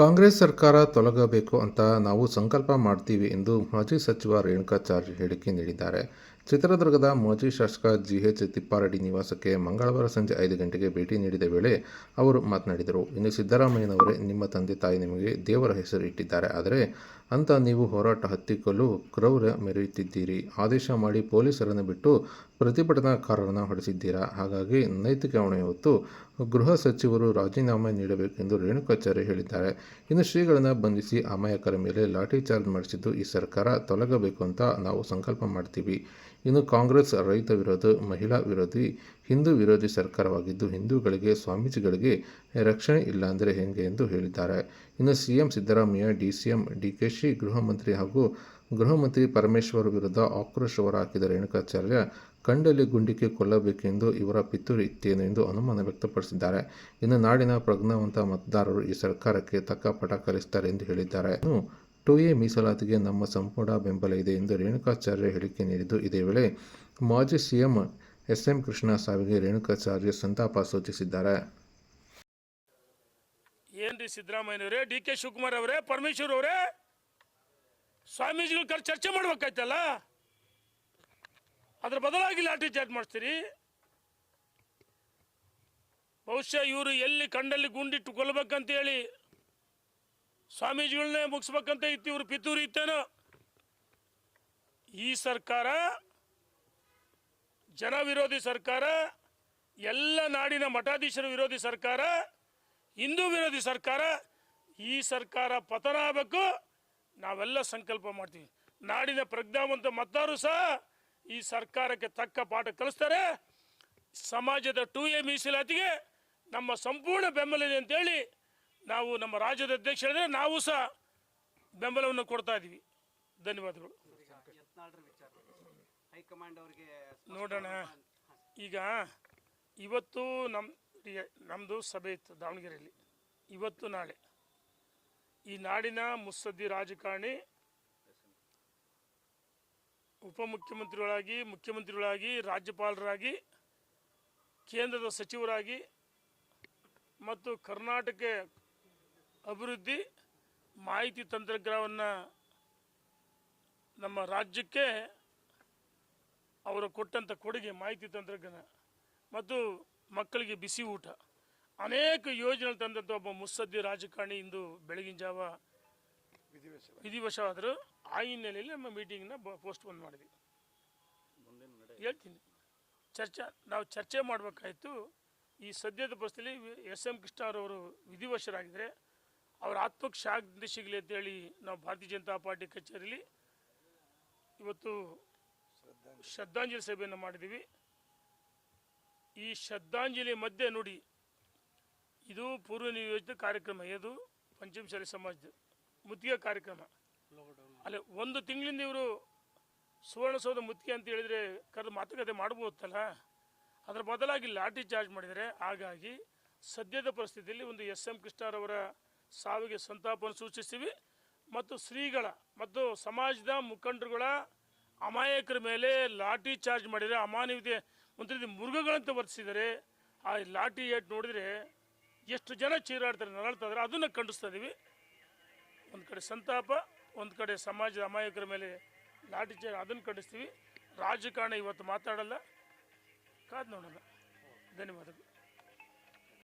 ಕಾಂಗ್ರೆಸ್ ಸರ್ಕಾರ ತೊಲಗಬೇಕು ಅಂತ ನಾವು ಸಂಕಲ್ಪ ಮಾಡ್ತೀವಿ ಎಂದು ಮಾಜಿ ಸಚಿವ ರೇಣುಕಾಚಾರ್ಯ ಹೇಳಿಕೆ ನೀಡಿದ್ದಾರೆ. ಚಿತ್ರದುರ್ಗದ ಮಾಜಿ ಶಾಸಕ ಜಿ ಎಚ್ ತಿಪ್ಪಾರೆಡ್ಡಿ ನಿವಾಸಕ್ಕೆ ಮಂಗಳವಾರ ಸಂಜೆ ಐದು ಗಂಟೆಗೆ ಭೇಟಿ ನೀಡಿದ ವೇಳೆ ಅವರು ಮಾತನಾಡಿದರು. ಇನ್ನು ಸಿದ್ದರಾಮಯ್ಯನವರೇ ನಿಮ್ಮ ತಂದೆ ತಾಯಿ ನಿಮಗೆ ದೇವರ ಹೆಸರು ಇಟ್ಟಿದ್ದಾರೆ. ಆದರೆ ಅಂತ ನೀವು ಹೋರಾಟ ಹತ್ತಿಕ್ಕಲು ಕ್ರೌರ್ಯ ಮೆರೆಯುತ್ತಿದ್ದೀರಿ. ಆದೇಶ ಮಾಡಿ ಪೊಲೀಸರನ್ನು ಬಿಟ್ಟು ಪ್ರತಿಭಟನಾಕಾರರನ್ನು ಹೊಡೆಸಿದ್ದೀರಾ ಹಾಗಾಗಿ ನೈತಿಕ ಹೊಣೆ ಹೊತ್ತು ಗೃಹ ಸಚಿವರು ರಾಜೀನಾಮೆ ನೀಡಬೇಕೆಂದು ರೇಣುಕಾಚಾರ್ಯ ಹೇಳಿದ್ದಾರೆ. ಇನ್ನು ಶ್ರೀಗಳನ್ನು ಬಂಧಿಸಿ ಅಮಾಯಕರ ಮೇಲೆ ಲಾಠಿ ಚಾರ್ಜ್ ಮಾಡಿಸಿದ್ದು ಈ ಸರ್ಕಾರ ತೊಲಗಬೇಕು ಅಂತ ನಾವು ಸಂಕಲ್ಪ ಮಾಡ್ತೀವಿ. ಇನ್ನು ಕಾಂಗ್ರೆಸ್ ರೈತ ವಿರೋಧ, ಮಹಿಳಾ ವಿರೋಧಿ, ಹಿಂದೂ ವಿರೋಧಿ ಸರ್ಕಾರವಾಗಿದ್ದು ಹಿಂದೂಗಳಿಗೆ, ಸ್ವಾಮೀಜಿಗಳಿಗೆ ರಕ್ಷಣೆ ಇಲ್ಲ ಅಂದರೆ ಹೇಗೆ ಎಂದು ಹೇಳಿದ್ದಾರೆ. ಇನ್ನು ಸಿಎಂ ಸಿದ್ದರಾಮಯ್ಯ ಡಿಸಿಎಂ ಡಿಕೆಶಿ ಗೃಹ ಮಂತ್ರಿ ಹಾಗೂ ಗೃಹ ಮಂತ್ರಿ ಪರಮೇಶ್ವರ್ ವಿರುದ್ಧ ಆಕ್ರೋಶ ಹೊರ ಹಾಕಿದ ರೇಣುಕಾಚಾರ್ಯ ಕಂಡಲ್ಲಿ ಗುಂಡಿಕೆ ಕೊಲ್ಲಬೇಕೆಂದು ಇವರ ಪಿತೂರಿ ಇತ್ತೇನು ಎಂದು ಅನುಮಾನ ವ್ಯಕ್ತಪಡಿಸಿದ್ದಾರೆ. ಇನ್ನು ನಾಡಿನ ಪ್ರಜ್ಞಾವಂತ ಮತದಾರರು ಈ ಸರ್ಕಾರಕ್ಕೆ ತಕ್ಕ ಪಟ ಕಲಿಸುತ್ತಾರೆ ಎಂದು ಹೇಳಿದ್ದಾರೆ. ಟು ಎ ಮೀಸಲಾತಿಗೆ ನಮ್ಮ ಸಂಪೂರ್ಣ ಬೆಂಬಲ ಇದೆ ಎಂದು ರೇಣುಕಾಚಾರ್ಯ ಹೇಳಿಕೆ ನೀಡಿದ್ದು, ಇದೇ ವೇಳೆ ಮಾಜಿ ಸಿಎಂ ಎಸ್ ಎಂ ಕೃಷ್ಣ ಸಾವಿಗೆ ರೇಣುಕಾಚಾರ್ಯ ಸಂತಾಪ ಸೂಚಿಸಿದ್ದಾರೆ. ಏನ್ರಿ ಸಿದ್ದರಾಮಯ್ಯನವರೇ ಡಿ ಕೆ ಶಿವಕುಮಾರ್ ಅವರೇ, ಪರಮೇಶ್ವರ್ ಅವರೇ? ಸ್ವಾಮೀಜಿಗಳ ಕರೆ ಚರ್ಚೆ ಮಾಡ್ಬೇಕಾಯ್ತಲ್ಲ? ಅದ್ರ ಬದಲಾಗಿ ಲಾಠಿ ಚಾರ್ಜ್ ಮಾಡಿಸ್ತೀರಿ? ಬಹುಶಃ ಇವರು ಎಲ್ಲಿ ಕಂಡಲ್ಲಿ ಗುಂಡಿಟ್ಟು ಕೊಲ್ಲಬೇಕಂತ ಹೇಳಿ ಸ್ವಾಮೀಜಿಗಳನ್ನೇ ಮುಗಿಸ್ಬೇಕಂತ ಇತ್ತು, ಇವ್ರು ಪಿತೂರಿ ಇತ್ತೇನೋ. ಈ ಸರ್ಕಾರ, ಜನ ವಿರೋಧಿ ಸರ್ಕಾರ, ಎಲ್ಲ ನಾಡಿನ ಮಠಾಧೀಶರ ವಿರೋಧಿ ಸರ್ಕಾರ, ಹಿಂದೂ ವಿರೋಧಿ ಸರ್ಕಾರ, ಈ ಸರ್ಕಾರ ಪತನ ಆಗಬೇಕು. ನಾವೆಲ್ಲ ಸಂಕಲ್ಪ ಮಾಡ್ತೀವಿ. ನಾಡಿನ ಪ್ರಜ್ಞಾವಂತ ಮತದಾರರು ಸಹ ಈ ಸರ್ಕಾರಕ್ಕೆ ತಕ್ಕ ಪಾಠ ಕಲಿಸ್ತಾರೆ. ಸಮಾಜದ ಟೂ ಎ ಮೀಸಲಾತಿಗೆ ನಮ್ಮ ಸಂಪೂರ್ಣ ಬೆಂಬಲ ಇದೆ ಅಂತೇಳಿ ನಾವು ನಮ್ಮ ರಾಜ್ಯದ ಅಧ್ಯಕ್ಷ ಹೇಳಿದ್ರೆ ನಾವು ಸಹ ಬೆಂಬಲವನ್ನು ಕೊಡ್ತಾ ಇದ್ದೀವಿ. ಧನ್ಯವಾದಗಳು. ಹೈಕಮಾಂಡ್ ಅವರಿಗೆ ನೋಡೋಣ. ಈಗ ಇವತ್ತು ನಮ್ಮ ನಮ್ಮದು ಸಭೆ ಇತ್ತು ದಾವಣಗೆರೆಯಲ್ಲಿ. ಇವತ್ತು ನಾಳೆ. ಈ ನಾಡಿನ ಮುತ್ಸದ್ದಿ ರಾಜಕಾರಣಿ ಉಪಮುಖ್ಯಮಂತ್ರಿಗಳಾಗಿ ಮುಖ್ಯಮಂತ್ರಿಗಳಾಗಿ ರಾಜ್ಯಪಾಲರಾಗಿ ಕೇಂದ್ರದ ಸಚಿವರಾಗಿ ಮತ್ತು ಕರ್ನಾಟಕ ಅಭಿವೃದ್ಧಿ ಮಾಹಿತಿ ತಂತ್ರಜ್ಞಾನವನ್ನು ನಮ್ಮ ರಾಜ್ಯಕ್ಕೆ ಅವರು ಕೊಟ್ಟಂಥ ಕೊಡುಗೆ ಮಾಹಿತಿ ತಂತ್ರಜ್ಞಾನ ಮತ್ತು ಮಕ್ಕಳಿಗೆ ಬಿಸಿ ಊಟ. ಅನೇಕ ಯೋಜನೆಗಳು ತಂದಂಥ ಒಬ್ಬ ಮುತ್ಸದ್ದಿ ರಾಜಕಾರಣಿ ಇಂದು ಬೆಳಗಿನ ಜಾವ ವಿಧಿವಶವಾದರು ಆ ಹಿನ್ನೆಲೆಯಲ್ಲಿ ನಮ್ಮ ಮೀಟಿಂಗ್ನ ಪೋಸ್ಟ್ಪೋನ್ ಮಾಡಿದ್ವಿ. ಹೇಳ್ತೀನಿ. ಚರ್ಚೆ ನಾವು ಚರ್ಚೆ ಮಾಡಬೇಕಾಯಿತು ಈ ಸದ್ಯದ ಪರಿಸ್ಥಿತಿಯಲ್ಲಿ ಎಸ್ ಎಂ ಕೃಷ್ಣರವರು ವಿಧಿವಶರಾಗಿದ್ದರೆ ಅವರ ಆತ್ಮಕ್ಕೆ ಶಾಂತಿ ಸಿಗಲಿ ಅಂತೇಳಿ ನಾವು ಭಾರತೀಯ ಜನತಾ ಪಾರ್ಟಿ ಕಚೇರಿಯಲ್ಲಿ ಇವತ್ತು ಶ್ರದ್ಧಾಂಜಲಿ ಸಭೆಯನ್ನು ಮಾಡಿದ್ದೀವಿ. ಈ ಶ್ರದ್ಧಾಂಜಲಿ ಮಧ್ಯೆ ನೋಡಿ ಇದು ಪೂರ್ವ ನಿಯೋಜಿತ ಕಾರ್ಯಕ್ರಮ, ಇದು ಪಂಚಮಶಾಲಿ ಸಮಾಜದ ಮುತ್ತಿಗೆ ಕಾರ್ಯಕ್ರಮ. ಅಲ್ಲ, ಒಂದು ತಿಂಗಳಿಂದ ಇವರು ಸುವರ್ಣಸೌಧ ಮುತ್ತಿಗೆ ಅಂತ ಹೇಳಿದರೆ ಕರೆದು ಮಾತುಕತೆ ಮಾಡ್ಬೋದಲ್ಲ ಅದರ ಬದಲಾಗಿ ಲಾಠಿ ಚಾರ್ಜ್ ಮಾಡಿದರೆ, ಹಾಗಾಗಿ ಸದ್ಯದ ಪರಿಸ್ಥಿತಿಯಲ್ಲಿ ಒಂದು ಎಸ್ ಎಂ ಕೃಷ್ಣರವರ ಸಾವಿಗೆ ಸಂತಾಪವನ್ನು ಸೂಚಿಸ್ತೀವಿ. ಮತ್ತು ಶ್ರೀಗಳ ಮತ್ತು ಸಮಾಜದ ಮುಖಂಡರುಗಳ ಅಮಾಯಕರ ಮೇಲೆ ಲಾಠಿ ಚಾರ್ಜ್ ಮಾಡಿದರೆ ಅಮಾನವೀಯತೆ ಒಂದು ರೀತಿ ಮೃಗಗಳಂತ ವರ್ತಿಸಿದರೆ ಆ ಲಾಠಿ ಏಟ್ ನೋಡಿದರೆ ಎಷ್ಟು ಜನ ಚೀರಾಡ್ತಾರೆ, ನರಳ್ತಾ ಇದ್ದಾರೆ, ಅದನ್ನು ಖಂಡಿಸ್ತಾ ಇದ್ದೀವಿ ಒಂದು ಕಡೆ ಸಂತಾಪ, ಒಂದು ಕಡೆ ಸಮಾಜದ ಅಮಾಯಕರ ಮೇಲೆ ಲಾಠಿ ಚಾರ್ಜ್, ಅದನ್ನು ಖಂಡಿಸ್ತೀವಿ. ರಾಜಕಾರಣ ಇವತ್ತು ಮಾತಾಡಲ್ಲ. ಕಾದು ನೋಡೋಣ ಧನ್ಯವಾದಗಳು.